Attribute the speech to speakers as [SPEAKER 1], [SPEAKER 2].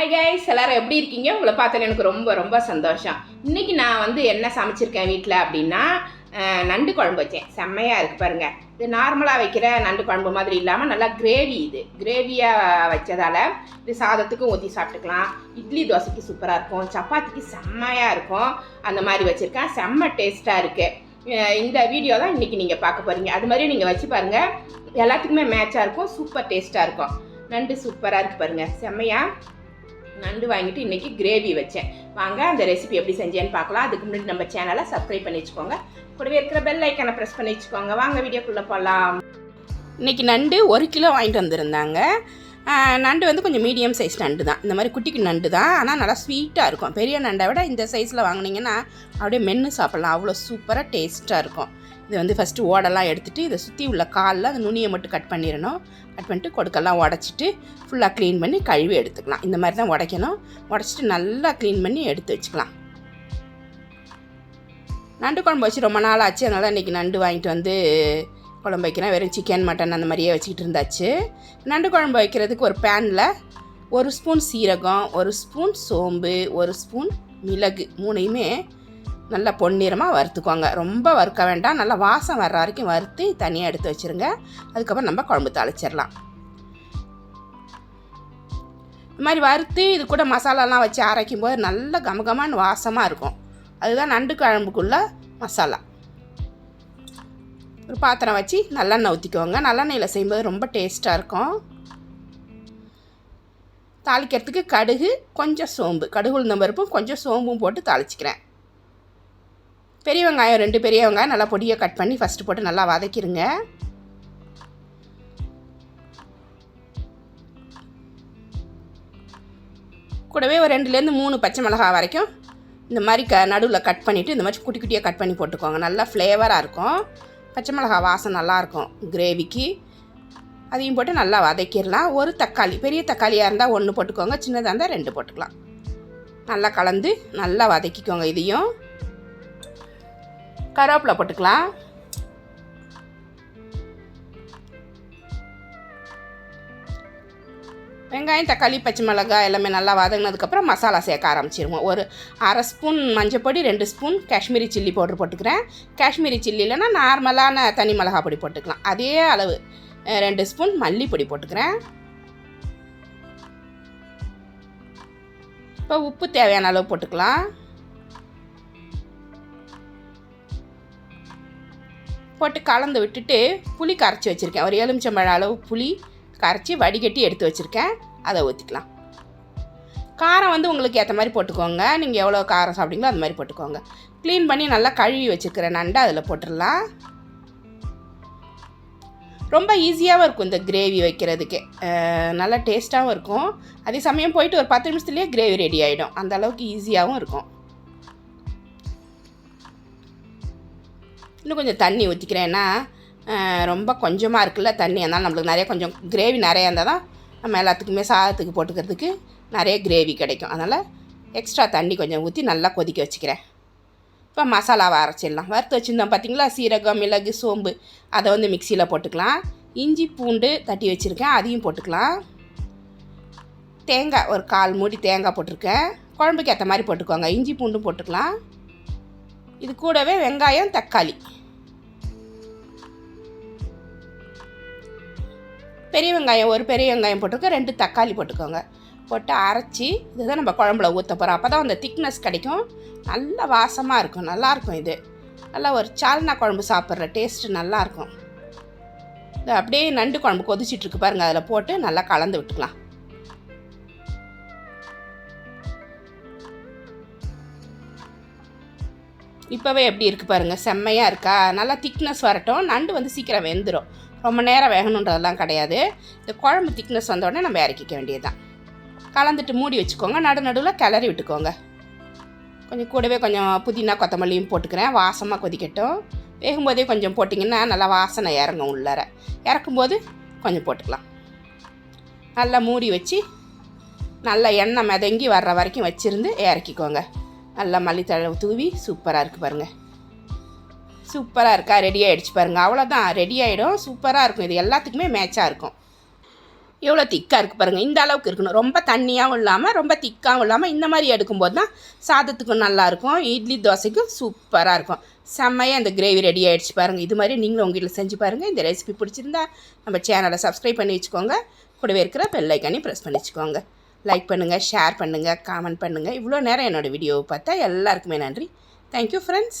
[SPEAKER 1] Hi guys எல்லாரும் எப்படி இருக்கீங்க? உங்களை பார்த்தல எனக்கு ரொம்ப ரொம்ப சந்தோஷம். இன்னைக்கு நான் வந்து என்ன சமைச்சிருக்கேன் வீட்டில் அப்படின்னா நண்டு குழம்பு வச்சேன். செம்மையாக இருக்குது பாருங்கள் இது நார்மலாக வைக்கிற நண்டு குழம்பு மாதிரி இல்லாமல் நல்லா கிரேவி இது. கிரேவியாக வச்சதால இது சாதத்துக்கும் ஊற்றி சாப்பிட்டுக்கலாம். இட்லி தோசைக்கு சூப்பராக இருக்கும். சப்பாத்திக்கு செம்மையாக இருக்கும். அந்த மாதிரி வச்சுருக்கேன். செம்ம டேஸ்ட்டாக இருக்குது இந்த வீடியோ தான் இன்றைக்கி நீங்கள் பார்க்க போகிறீங்க அது மாதிரி நீங்கள் வச்சு பாருங்கள் எல்லாத்துக்குமே மேட்சாக இருக்கும். சூப்பர் டேஸ்ட்டாக இருக்கும். நண்டு சூப்பராக இருக்குது பாருங்கள் செம்மையாக நண்டு வாங்கிட்டு இன்றைக்கி கிரேவி வச்சேன். வாங்க அந்த ரெசிபி எப்படி செஞ்சேன்னு பார்க்கலாம். அதுக்கு முன்னாடி நம்ம சேனலை சப்ஸ்கிரைப் பண்ணி வச்சுக்கோங்க. கூடவே இருக்கிற பெல் ஐக்கனை ப்ரெஸ் பண்ணி வச்சுக்கோங்க. வாங்க வீடியோக்குள்ளே போகலாம் இன்றைக்கி நண்டு ஒரு கிலோ வாங்கிட்டு வந்திருந்தாங்க. நண்டு வந்து கொஞ்சம் மீடியம் சைஸ் நண்டு தான். இந்த மாதிரி குட்டிக்கு நண்டு தான். ஆனால் நல்லா ஸ்வீட்டாக இருக்கும். பெரிய நண்டை விட இந்த சைஸில் வாங்குனீங்கன்னா அப்படியே மென்று சாப்பிட்லாம். அவ்வளோ சூப்பராக டேஸ்ட்டாக இருக்கும். இது வந்து ஃபஸ்ட்டு ஓடெல்லாம் எடுத்துகிட்டு இதை சுற்றி உள்ள காலில் அந்த நுனியை மட்டும் கட் பண்ணிடணும். கட் பண்ணிட்டு கொடுக்கெல்லாம் உடச்சிட்டு ஃபுல்லாக க்ளீன் பண்ணி கழுவி எடுத்துக்கலாம். இந்த மாதிரி தான் உடைக்கணும். உடச்சிட்டு நல்லா க்ளீன் பண்ணி எடுத்து வச்சுக்கலாம். நண்டு குழம்பு வச்சு ரொம்ப நாள் ஆச்சு. அதனால் இன்றைக்கி நண்டு வாங்கிட்டு வந்து குழம்பு வைக்கிறேன். வெறும் சிக்கன் மட்டன் அந்த மாதிரியே வச்சுக்கிட்டு இருந்தாச்சு. நண்டு குழம்பு வைக்கிறதுக்கு ஒரு பேனில் ஒரு ஸ்பூன் சீரகம் ஒரு ஸ்பூன் சோம்பு ஒரு ஸ்பூன் மிளகு மூணையுமே நல்லா பொன்னிறமாக வறுத்துக்கோங்க. ரொம்ப வறுக்க வேண்டாம். நல்லா வாசம் வர்ற வரைக்கும் வறுத்து தனியாக எடுத்து வச்சுருங்க. அதுக்கப்புறம் நம்ம குழம்பு தாளிச்சிடலாம். இது மாதிரி வறுத்து இது கூட மசாலாலாம் வச்சு அரைக்கும் போது நல்ல கமகமான வாசமாக இருக்கும். அதுதான் நண்டு குழம்புக்குள்ள மசாலா. ஒரு பாத்திரம் வச்சு நல்லெண்ணெய் ஊற்றிக்கோங்க நல்லெண்ணெயில் செய்யும்போது ரொம்ப டேஸ்ட்டாக இருக்கும். தாளிக்கிறதுக்கு கடுகு கொஞ்சம் சோம்பு. கடுகு உளுந்தம்பருப்பும் கொஞ்சம் சோம்பும் போட்டு தாளிச்சிக்கிறேன். பெரிய வெங்காயம் ரெண்டு பெரிய வெங்காயம் நல்லா பொடியாக கட் பண்ணி ஃபஸ்ட்டு போட்டு நல்லா வதக்கிடுங்க கூடவே ஒரு ரெண்டுலேருந்து மூணு பச்சை மிளகாய் வரைக்கும் இந்த மாதிரி க நடுவில் கட் பண்ணிவிட்டு இந்த மாதிரி குட்டி குட்டியாக கட் பண்ணி போட்டுக்கோங்க. நல்லா ஃப்ளேவராக இருக்கும். பச்சை மிளகாய் வாசம் நல்லாயிருக்கும் கிரேவிக்கு அதையும் போட்டு நல்லா வதக்கிடலாம். ஒரு தக்காளி பெரிய தக்காளியாக இருந்தால் ஒன்று போட்டுக்கோங்க சின்னதாக இருந்தால் ரெண்டு போட்டுக்கலாம். நல்லா கலந்து நல்லா வதக்கிக்கோங்க இதையும். கருவேப்பிலை போட்டுக்கலாம். வெங்காயம் தக்காளி பச்சை மிளகாய் எல்லாமே நல்லா வதங்கினதுக்கப்புறம் மசாலா சேர்க்க ஆரம்பிச்சிருவோம். ஒரு அரை ஸ்பூன் மஞ்சப்பொடி ரெண்டு ஸ்பூன் காஷ்மீரி சில்லி பவுடர் போட்டுக்கிறேன். காஷ்மீரி சில்லி இல்லைன்னா நார்மலான தனி மிளகா பொடி போட்டுக்கலாம். அதே அளவு ரெண்டு ஸ்பூன் மல்லிப்பொடி போட்டுக்கிறேன். இப்போ உப்பு தேவையான அளவு போட்டுக்கலாம். போட்டு கலந்து விட்டுட்டு புளி கரைச்சி வச்சுருக்கேன். ஒரு எலுமிச்சம்பழம் அளவு புளி கரைச்சி வடிகட்டி எடுத்து வச்சுருக்கேன். அதை ஊற்றிக்கலாம் காரம் வந்து உங்களுக்கு ஏற்ற மாதிரி போட்டுக்கோங்க. நீங்கள் எவ்வளோ காரம் சாப்பிட்டீங்களோ அது மாதிரி போட்டுக்கோங்க. க்ளீன் பண்ணி நல்லா கழுவி வச்சுருக்கிற நண்டை அதில் போட்டுடலாம். ரொம்ப ஈஸியாகவும் இருக்கும் இந்த கிரேவி வைக்கிறதுக்கு. நல்லா டேஸ்ட்டாகவும் இருக்கும். அதே சமயம் போயிட்டு ஒரு பத்து நிமிஷத்துலேயே கிரேவி ரெடி ஆகிடும் அந்த அளவுக்கு ஈஸியாகவும் இருக்கும். இன்னும் கொஞ்சம் தண்ணி ஊற்றிக்கிறேன்னா ரொம்ப கொஞ்சமாக இருக்குல்ல தண்ணி. அதனால் நம்மளுக்கு நிறைய கொஞ்சம் கிரேவி நிறையா இருந்தால் தான் நம்ம எல்லாத்துக்குமே சாதத்துக்கு போட்டுக்கிறதுக்கு நிறைய கிரேவி கிடைக்கும். அதனால் எக்ஸ்ட்ரா தண்ணி கொஞ்சம் ஊற்றி நல்லா கொதிக்க வச்சுக்கிறேன். இப்போ மசாலாவை அரைச்சிடலாம். வறுத்து வச்சுருந்தோம் பார்த்தீங்களா? சீரகம் மிளகு சோம்பு. அதை வந்து மிக்சியில் போட்டுக்கலாம். இஞ்சி பூண்டு தட்டி வச்சுருக்கேன். அதையும் போட்டுக்கலாம். தேங்காய் ஒரு கால் மூடி தேங்காய் போட்டிருக்கேன். குழம்புக்கு ஏற்ற மாதிரி போட்டுக்கோங்க. இஞ்சி பூண்டும் போட்டுக்கலாம். இது கூடவே வெங்காயம் தக்காளி. பெரிய வெங்காயம் ஒரு பெரிய வெங்காயம் போட்டுக்கோங்க ரெண்டு தக்காளி போட்டுக்கோங்க. போட்டு அரைச்சி இதுதான் நம்ம குழம்புல ஊற்ற போகிறோம் அப்போ தான் அந்த திக்னஸ் கிடைக்கும். நல்ல வாசமாக இருக்கும். நல்லாயிருக்கும் இது. நல்லா ஒரு சால்னா குழம்பு சாப்பிட்ற டேஸ்ட்டு நல்லாயிருக்கும். இது அப்படியே நண்டு குழம்பு கொதிச்சிட்ருக்கு பாருங்கள் அதில் போட்டு நல்லா கலந்து விட்டுக்கலாம். இப்போவே எப்படி இருக்குது பாருங்கள் செம்மையாக இருக்கா? நல்லா திக்னஸ் வரட்டும். நண்டு வந்து சீக்கிரம் வெந்துடும் ரொம்ப நேரம் வேகணுன்றதெல்லாம் கிடையாது. இந்த குழம்பு திக்னஸ் வந்தோடனே நம்ம இறக்கிக்க வேண்டியதுதான். கலந்துட்டு மூடி வச்சுக்கோங்க. நடு நடுவில் கிளறி விட்டுக்கோங்க. கொஞ்சம் கூடவே கொஞ்சம் புதினா கொத்தமல்லியும் போட்டுக்கிறேன். வாசமாக கொதிக்கட்டும். வேகும்போதே கொஞ்சம் போட்டிங்கன்னா நல்லா வாசனை இறங்கும் உள்ளார. இறக்கும்போது கொஞ்சம் போட்டுக்கலாம். நல்லா மூடி வச்சு நல்லா எண்ணெய் மிதங்கி வர்ற வரைக்கும் வச்சுருந்து இறக்கிக்கோங்க. நல்லா மல்லித்தழை தூவி சூப்பராக இருக்குது பாருங்கள் சூப்பராக இருக்கா? ரெடி ஆகிடுச்சு பாருங்கள் அவ்வளோதான் ரெடி ஆகிடும் சூப்பராக இருக்கும். இது எல்லாத்துக்குமே மேட்சாக இருக்கும். எவ்வளோ திக்காக இருக்குது பாருங்கள் இந்த அளவுக்கு இருக்கணும். ரொம்ப தண்ணியாகவும் இல்லாமல் ரொம்ப திக்காகவும் இல்லாமல் இந்த மாதிரி எடுக்கும்போது தான் சாதத்துக்கும் நல்லாயிருக்கும் இட்லி தோசைக்கும் சூப்பராக இருக்கும். செம்மையாக இந்த கிரேவி ரெடி ஆகிடுச்சு பாருங்கள் இது மாதிரி நீங்களும் உங்கள் வீட்டில் செஞ்சு பாருங்கள் இந்த ரெசிபி பிடிச்சிருந்தா நம்ம சேனலை சப்ஸ்கிரைப் பண்ணி வச்சுக்கோங்க. கூடவே இருக்கிற பெல்லைக்கானே ப்ரெஸ் பண்ணி வச்சுக்கோங்க. லைக் பண்ணுங்கள் ஷேர் பண்ணுங்கள் காமெண்ட் பண்ணுங்கள் இவ்வளோ நேரம் என்னோடய வீடியோவை பார்த்தா எல்லாருக்குமே நன்றி. Thank you friends